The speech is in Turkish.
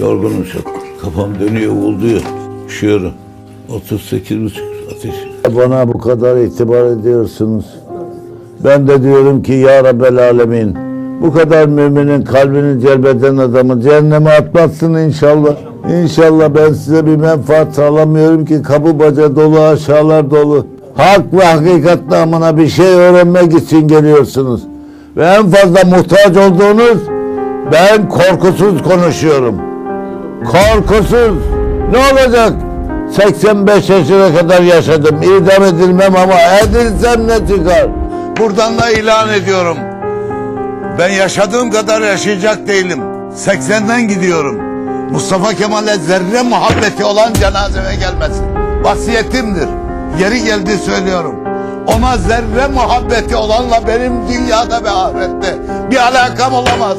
Yorgunum çok. Kafam dönüyor, ulduyor. Üşüyorum. 38 buçuk ateş. Bana bu kadar itibar ediyorsunuz. Ben de diyorum ki ya Rabbel Alemin bu kadar müminin kalbini celbeden adamı cehenneme atmazsın inşallah. İnşallah ben size bir menfaat sağlamıyorum ki kapı baca dolu aşağılar dolu. Hak ve hakikat namına bir şey öğrenmek için geliyorsunuz. Ve en fazla muhtaç olduğunuz ben korkusuz konuşuyorum. Korkusuz. Ne olacak? 85 yaşına kadar yaşadım. İdam edilmem ama edilsem ne çıkar? Buradan da ilan ediyorum. Ben yaşadığım kadar yaşayacak değilim. 80'den gidiyorum. Mustafa Kemal'e zerre muhabbeti olan cenazeme gelmesin. Vasiyetimdir. Yeri geldi söylüyorum. Ona zerre muhabbeti olanla benim dünyada ve ahirette bir alakam olamaz.